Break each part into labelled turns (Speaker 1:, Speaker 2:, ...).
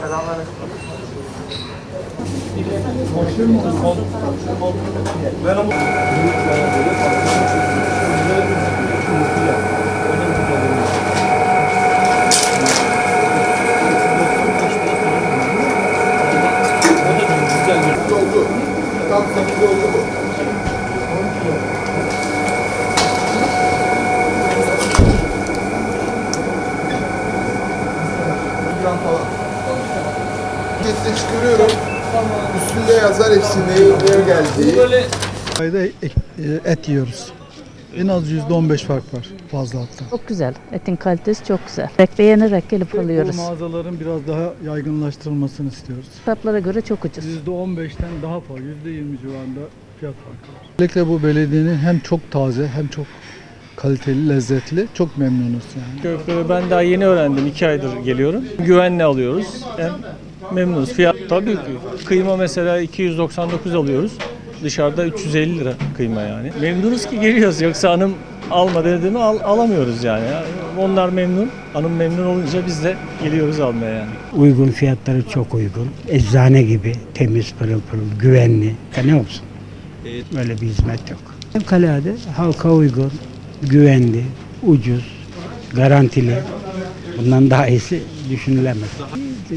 Speaker 1: Selamünaleyküm. Oldu. Tam temiz oldu bu. Gram falan. Pakette çıkarıyorum. Üstünde yazar hepsi neyin neye geldiği.
Speaker 2: Ayda e- et yiyoruz. En az %15 fark var fazla hatta.
Speaker 3: Çok güzel. Etin kalitesi çok güzel. Bek beğenerek gelip alıyoruz.
Speaker 2: Bu mağazaların biraz daha yaygınlaştırılmasını istiyoruz.
Speaker 3: Fiyatlara göre çok ucuz.
Speaker 2: %15'ten daha fazla, %20 civarında fiyat farkı var. Özellikle bu belediyenin hem çok taze hem çok kaliteli, lezzetli. Çok memnunuz yani.
Speaker 4: Köfteleri ben daha yeni öğrendim. 2 aydır geliyorum. Güvenle alıyoruz. Hem memnunuz. Fiyat tabii ki. Kıyma mesela 299 alıyoruz. Dışarıda 350 lira kıyma yani. Memnunuz ki geliyoruz. Yoksa hanım alma dedi mi al, alamıyoruz yani. Onlar memnun. Hanım memnun olunca biz de geliyoruz almaya yani.
Speaker 5: Uygun fiyatları çok uygun. Eczane gibi temiz pırıl pırıl, güvenli. Ya ne olsun? Böyle bir hizmet yok. Fevkalade halka uygun, güvenli, ucuz, garantili. Bundan daha iyisi düşünülemez.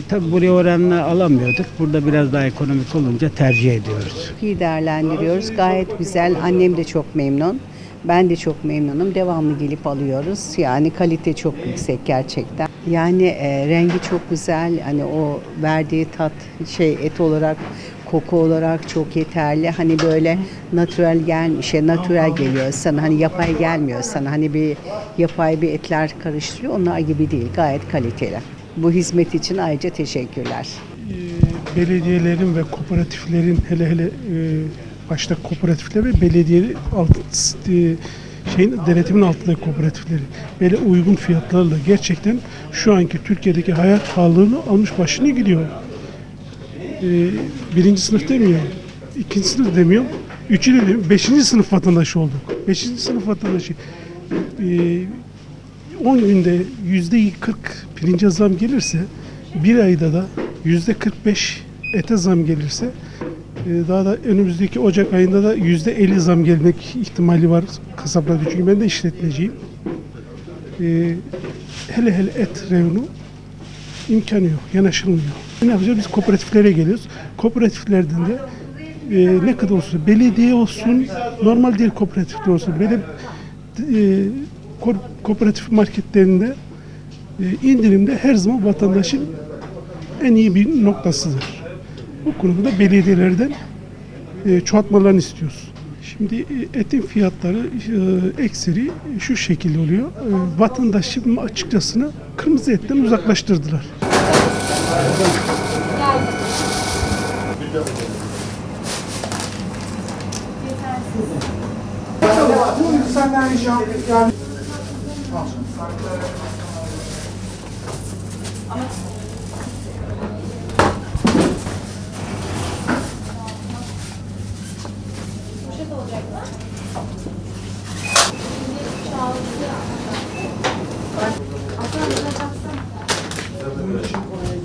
Speaker 5: Tabii buraya oranla alamıyorduk. Burada biraz daha ekonomik olunca tercih ediyoruz.
Speaker 6: iyi değerlendiriyoruz. Gayet güzel. Annem de çok memnun. Ben de çok memnunum. Devamlı gelip alıyoruz. Yani kalite çok yüksek gerçekten. Yani e, rengi çok güzel. Hani o verdiği tat şey et olarak koku olarak çok yeterli. Hani böyle natürel gel şey natürel geliyor sana. Hani yapay gelmiyor sana. Hani bir yapay bir etler karıştırıyor. Onlar gibi değil. Gayet kaliteli. Bu hizmet için ayrıca teşekkürler.
Speaker 7: e, belediyelerin ve kooperatiflerin hele hele e, başta kooperatifler ve belediye alt, e, şeyin denetimin altındaki kooperatifleri böyle uygun fiyatlarla gerçekten şu anki Türkiye'deki hayat pahalılığını almış başını gidiyor. E, birinci sınıf demiyorum, ikinci sınıf demiyorum, üçüncü demiyorum, beşinci sınıf vatandaşı olduk. Beşinci sınıf vatandaşı. E, 10 günde yüzde 40 pirince zam gelirse bir ayda da yüzde 45 ete zam gelirse e, daha da önümüzdeki Ocak ayında da yüzde 50 zam gelmek ihtimali var kasaplarda çünkü ben de işletmeciyim. E, hele hele et reyonu imkanı yok, yanaşılmıyor. Ne yapacağız? Biz kooperatiflere geliyoruz. Kooperatiflerden de e, ne kadar olsun, belediye olsun, normal değil kooperatifler olsun. Böyle e, kooperatif marketlerinde e, indirimde her zaman vatandaşın en iyi bir noktasıdır. Bu konuda da belediyelerden e, çoğaltmalarını istiyoruz. Şimdi e, etin fiyatları ekseri şu şekilde oluyor. E, vatandaşın açıkçası kırmızı etten uzaklaştırdılar.
Speaker 1: Ama